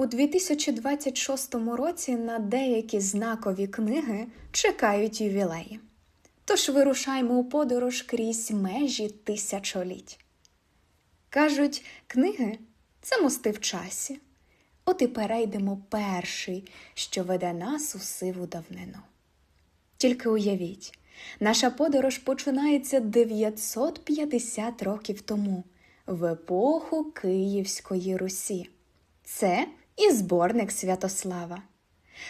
У 2026 році на деякі знакові книги чекають ювілеї. Тож вирушаймо у подорож крізь межі тисячоліть. Кажуть, книги це мости в часі. От і перейдемо перший, що веде нас у сиву давнину. Тільки уявіть, наша подорож починається 950 років тому, в епоху Київської Русі. Це і зборник Святослава,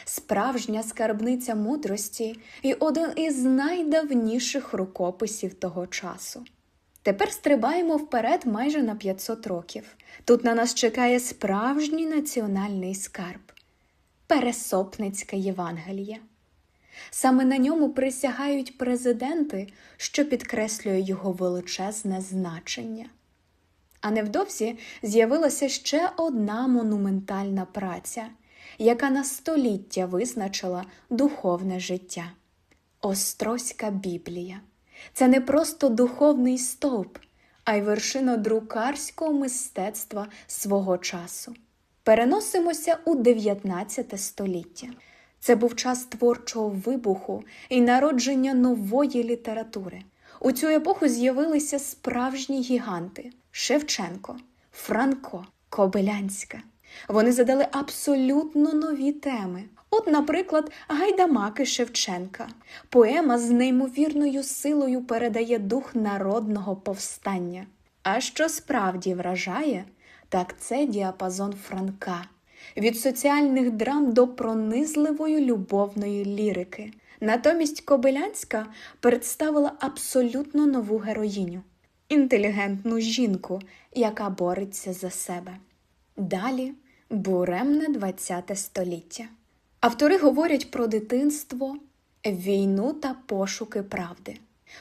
справжня скарбниця мудрості і один із найдавніших рукописів того часу. Тепер стрибаємо вперед майже на 500 років. Тут на нас чекає справжній національний скарб Пересопницьке Євангеліє. Саме на ньому присягають президенти, що підкреслює його величезне значення. А невдовзі з'явилася ще одна монументальна праця, яка на століття визначила духовне життя Острозька Біблія. Це не просто духовний стовп, а й вершина друкарського мистецтва свого часу. Переносимося у 19 століття. Це був час творчого вибуху і народження нової літератури. У цю епоху з'явилися справжні гіганти Шевченко, Франко, Кобилянська. Вони задали абсолютно нові теми. От, наприклад, Гайдамаки Шевченка. Поема з неймовірною силою передає дух народного повстання. А що справді вражає, так це діапазон Франка від соціальних драм до пронизливої любовної лірики. Натомість Кобилянська представила абсолютно нову героїню інтелігентну жінку, яка бореться за себе. Далі буремне ХХ століття. Автори говорять про дитинство, війну та пошуки правди.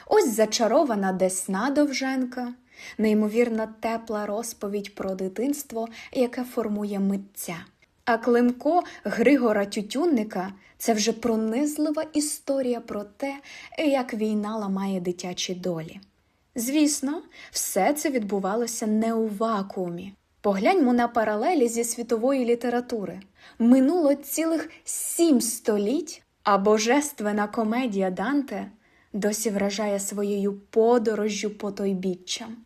Ось зачарована Десна Довженка, неймовірна тепла розповідь про дитинство, яке формує митця. А Климко Григора Тютюнника це вже пронизлива історія про те, як війна ламає дитячі долі. Звісно, все це відбувалося не у вакуумі. Погляньмо на паралелі зі світової літератури. Минуло цілих сім століть, а божественна комедія Данте досі вражає своєю подорожжю по тойбіччям.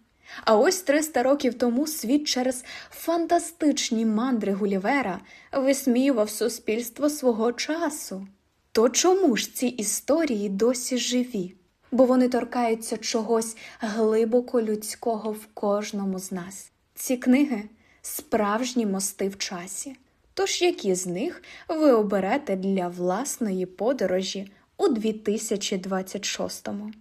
А ось 300 років тому світ через фантастичні мандри Гулівера висміював суспільство свого часу. То чому ж ці історії досі живі? Бо вони торкаються чогось глибоко людського в кожному з нас. Ці книги справжні мости в часі. Тож які з них ви оберете для власної подорожі у 2026-му?